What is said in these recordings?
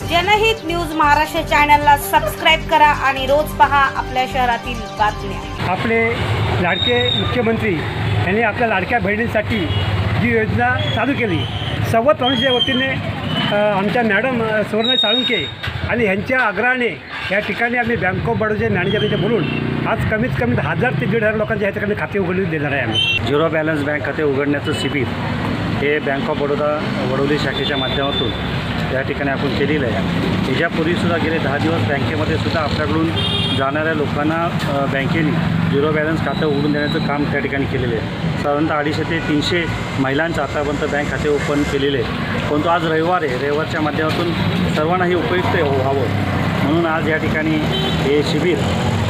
जनहित न्यूज महाराष्ट्र चॅनलला सबस्क्राईब करा आणि रोज पहा आपल्या शहरातील बातम्या. आपले लाडके मुख्यमंत्री यांनी आपल्या लाडक्या बहिणींसाठी जी योजना चालू केली संवाद फाउंडेशनच्या वतीने आमच्या मॅडम सुवर्ण साळुंके आणि ह्यांच्या आग्रहाने या ठिकाणी आम्ही बँक ऑफ बडोचे मॅनेजर यांच्या बोलून आज कमीत कमी हजार ते दीड हजार लोकांच्या या ठिकाणी खाते उघडून देणार आहे आम्ही. झिरो बॅलन्स बँक खाते उघडण्याचं शिबिर हे बँक ऑफ बडोदा वडोली शाखेच्या माध्यमातून या ठिकाणी आपण केलेलं आहे. याच्यापूर्वीसुद्धा गेले दहा दिवस बँकेमध्ये सुद्धा आपल्याकडून जाणाऱ्या लोकांना बँकेने झिरो बॅलन्स खातं उघडून देण्याचं काम त्या ठिकाणी केलेलं आहे. साधारणतः अडीचशे ते तीनशे महिलांचं आतापर्यंत बँक खाते ओपन केलेले आहे परंतु आज रविवार आहे. रविवारच्या माध्यमातून सर्वांना हे उपयुक्त हो, व्हावं. म्हणून आज या ठिकाणी हे शिबिर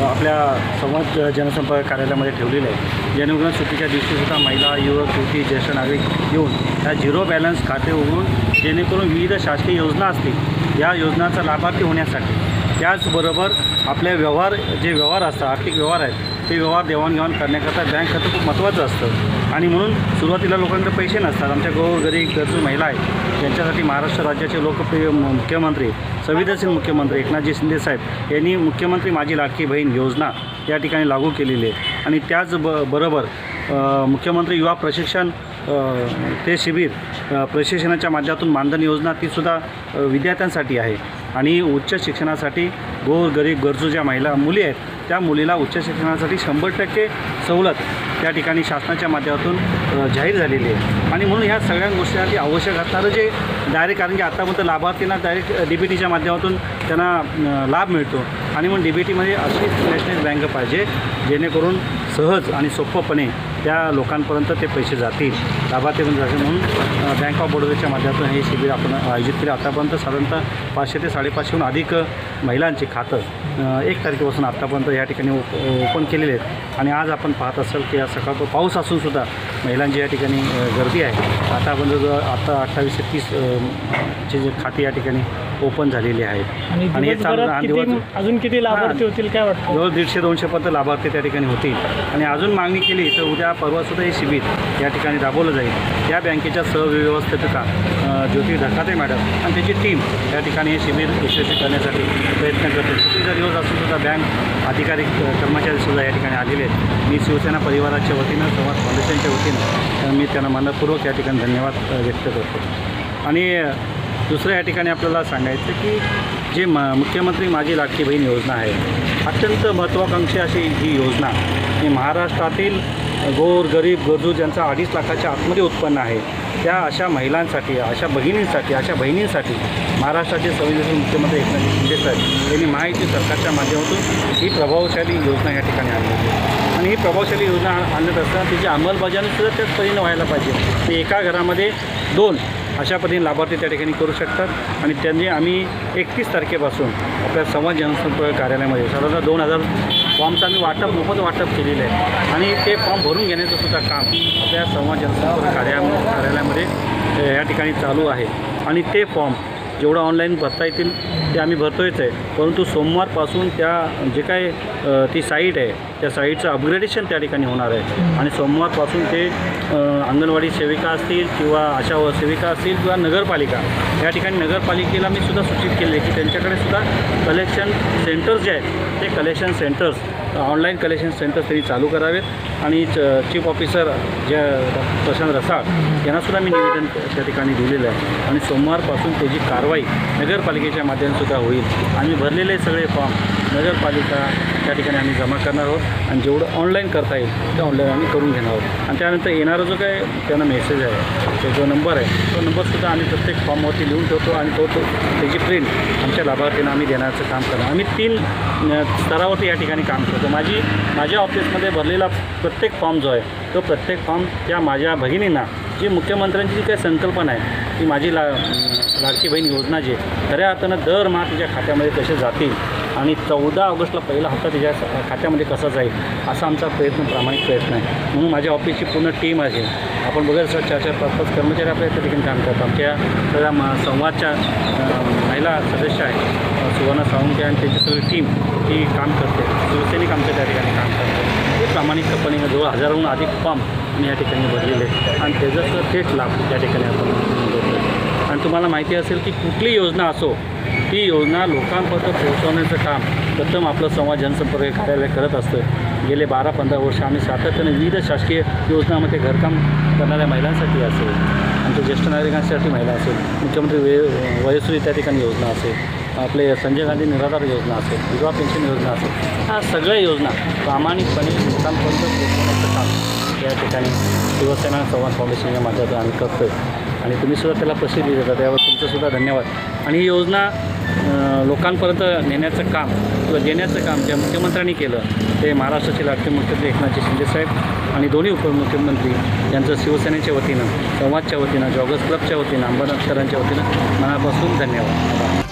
आपल्या संवाद जनसंपर्क कार्यालयामध्ये ठेवलेलं आहे. जेणेकरून सुट्टीच्या दिवशीसुद्धा महिला युवक युवती ज्येष्ठ नागरिक येऊन त्या झिरो बॅलन्स खाते उघडून जेणेकरून विविध शासकीय योजना असतील या योजनांचा लाभार्थी होण्यासाठी त्याचबरोबर आपले व्यवहार जे व्यवहार असतात आर्थिक व्यवहार आहेत ते व्यवहार देवाणघेवाण करण्याकरता बँक खातं खूप महत्त्वाचं असतं. आणि म्हणून सुरुवातीला लोकांकडे पैसे नसतात. आमच्या गोर गरीब गरजू महिला आहेत. त्यांच्यासाठी महाराष्ट्र राज्याचे लोकप्रिय मुख्यमंत्री संविधानशील मुख्यमंत्री एकनाथजी शिंदे साहेब यांनी मुख्यमंत्री माझी लाडकी बहीण योजना या ठिकाणी लागू केलेली आहे. आणि त्याच ब बरोबर मुख्यमंत्री युवा प्रशिक्षण ते शिबिर प्रशिक्षणाच्या माध्यमातून मानधन योजना तीसुद्धा विद्यार्थ्यांसाठी आहे. आणि उच्च शिक्षणासाठी गोर गरीब गरजू ज्या महिला मुली आहेत त्या मुलीला उच्च शिक्षणासाठी शंभर टक्के सवलत त्या ठिकाणी शासनाच्या माध्यमातून जाहीर झालेली आहे. आणि म्हणून ह्या सगळ्या गोष्टीसाठी आवश्यक असणारं जे डायरेक्ट कारण की आत्तापर्यंत लाभार्थींना डायरेक्ट डी बी टीच्या माध्यमातून त्यांना लाभ मिळतो. आणि म्हणून डी बी टीमध्ये अशी नॅशनल बँक पाहिजे जेणेकरून सहज आणि सोपंपणे त्या लोकांपर्यंत ते पैसे जातील लाभार्थीपर्यंत जातील म्हणून बँक ऑफ बडोदाच्या माध्यमातून हे शिबिर आपण आयोजित केले. आतापर्यंत साधारणतः पाचशे ते साडेपाचशेहून अधिक महिलांचे खातं एक तारखेपासून आत्तापर्यंत या ठिकाणी ओप ओपन केलेले आहेत. आणि आज आपण पाहत असाल की आज सकाळ पाऊस असूनसुद्धा महिलांची या ठिकाणी गर्दी आहे. आतापर्यंत जो आता अठ्ठावीस ते तीस चे जे खाते या ठिकाणी ओपन झालेली आहेत. आणि अजून किती लाभार्थी होतील काय वाटतं? जवळ दीडशे दोनशेपर्यंत लाभार्थी त्या ठिकाणी होतील. आणि अजून मागणी केली तर उद्या परवासुद्धा हे शिबिर या ठिकाणी राबवलं जाईल. या बँकेच्या सहव्यवस्थापिका ज्योती धकाते मॅडम. आणि त्याची टीम या ठिकाणी हे शिबिर यशस्वी करण्यासाठी प्रयत्न करते. सुट्टीचा दिवस असून सुद्धा बँक अधिकारी कर्मचारीसुद्धा या ठिकाणी आलेले आहेत. मी शिवसेना परिवाराच्या वतीनं संवाद फाउंडेशनच्या वतीनं मी त्यांना मनपूर्वक या ठिकाणी धन्यवाद व्यक्त करतो. आणि दुसरं या ठिकाणी आपल्याला सांगायचं की जे म मुख्यमंत्री माझी लाडकी बहीण योजना आहे अत्यंत महत्त्वाकांक्षी अशी ही योजना ही महाराष्ट्रातील गोर गरीब गरजू ज्यांचं अडीच लाखाच्या आतमध्ये उत्पन्न आहे. त्या अशा महिलांसाठी अशा भगिनींसाठी अशा बहिणींसाठी महाराष्ट्राचे संविधान मुख्यमंत्री एकनाथ शिंदे साहेब यांनी माहिती सरकारच्या माध्यमातून ही प्रभावशाली योजना या ठिकाणी आणली होती आणि ही प्रभावशाली योजना आणत असताना तिची अंमलबजावणीसुद्धा त्याच परीनं व्हायला पाहिजे. ते एका घरामध्ये दोन अशा पद्धतीने लाभार्थी त्या ठिकाणी करू शकतात. आणि त्यांनी आम्ही एकतीस तारखेपासून आपल्या संवाद जनसंपर्क कार्यालयामध्ये साधारणतः दोन हजार फॉर्मचं आम्ही वाटप मोफत वाटप केलेलं आहे. आणि ते फॉर्म भरून घेण्याचं सुद्धा काम आपल्या संवाद जनसंपर्क कार्या कार्यालयामध्ये या ठिकाणी चालू आहे. आणि ते फॉर्म जेवढं ऑनलाईन भरता येतील ते आम्ही भरतोयच आहे. परंतु सोमवारपासून त्या जे काय ती साईट आहे त्या साईटचं अपग्रेडेशन त्या ठिकाणी होणार आहे. आणि सोमवारपासून ते अंगणवाडी सेविका असतील किंवा आशा सेविका असतील किंवा नगरपालिका या ठिकाणी नगरपालिकेला मी सुद्धा सूचित केले की त्यांच्याकडे सुद्धा कलेक्शन सेंटर्स जे आहेत ते collection centres online collection centres त्यांनी चालू करावेत. आणि च- चीफ ऑफिसर जे प्रशांत रसाळ यांनासुद्धा मी निवेदन त्या ठिकाणी दिलेलं आहे. आणि सोमवारपासून त्याची कारवाई नगरपालिकेच्या माध्यमातून होईल. आम्ही भरलेले सगळे फॉर्म नगरपालिका त्या ठिकाणी आम्ही जमा करणार आहोत आणि जेवढं ऑनलाईन करता येईल ते ऑनलाईन आम्ही करून घेणार आहोत. आणि त्यानंतर येणारा जो काय त्यांना मेसेज आहे तो जो नंबर आहे तो नंबरसुद्धा आम्ही प्रत्येक फॉर्मवरती लिहून ठेवतो आणि तो तो त्याची प्रिंट आमच्या लाभार्थींना आम्ही देण्याचं काम करणार. आम्ही तीन स्तरावरती या ठिकाणी काम करतो. माझी माझ्या ऑफिसमध्ये भरलेला प्रत्येक फॉर्म जो आहे तो प्रत्येक फॉर्म त्या माझ्या भगिनींना जी मुख्यमंत्र्यांची जी काही संकल्पना आहे ती माझी ला लाडकी बहीण योजना जी खऱ्या अर्थानं दरमहा तिच्या खात्यामध्ये कसे जातील. आणि चौदा ऑगस्टला पहिला हप्ता त्याच्या खात्यामध्ये कसा जाईल असा आमचा प्रयत्न प्रामाणिक प्रयत्न आहे. म्हणून माझ्या ऑफिसची पूर्ण टीम आहे. आपण बघत असं चार चार पाच पाच कर्मचारी आपल्या त्या ठिकाणी काम करतात. आमच्या सगळ्या संवादच्या महिला सदस्य आहेत. सुवर्ण सुवर्णा आणि त्यांची सगळी टीम ही काम करते. शिवसैनिक आमच्या त्या ठिकाणी काम करते. ते प्रामाणिकपणे म्हणजे जवळ हजाराहून अधिक फॉर्म मी या ठिकाणी भरलेले आणि त्याचा थेट लाभ त्या ठिकाणी आपण आणि तुम्हाला माहिती असेल की कुठली योजना असो ती योजना लोकांपर्यंत पोहोचवण्याचं काम प्रथम आपलं संवाद जनसंपर्क कार्यालय करत असतं गेले बारा पंधरा वर्ष आम्ही सातत्याने विविध शासकीय योजनामध्ये घरकाम करणाऱ्या महिलांसाठी असेल आमच्या ज्येष्ठ नागरिकांसाठी महिला असेल मुख्यमंत्री वे वयश्री त्या ठिकाणी योजना असेल आपले संजय गांधी निराधार योजना असेल विधवा पेन्शन योजना असेल ह्या सगळ्या योजना प्रामाणिकपणे लोकांपर्यंत पोहोचवण्याचं काम या ठिकाणी शिवसेना संवाद फाउंडेशनच्या माध्यमातून आम्ही करतो आणि तुम्हीसुद्धा त्याला प्रसिद्धी देता त्यावर तुमचंसुद्धा धन्यवाद. आणि ही योजना लोकांपर्यंत नेण्याचं काम किंवा देण्याचं काम ज्या मुख्यमंत्र्यांनी केलं ते महाराष्ट्राचे लाडके मुख्यमंत्री एकनाथजी शिंदेसाहेब आणि दोन्ही उपमुख्यमंत्री यांचं शिवसेनेच्या वतीनं संवादच्या वतीनं जॉगर्स क्लबच्या वतीनं अंबरनाथकरांच्या वतीनं मनापासून धन्यवाद.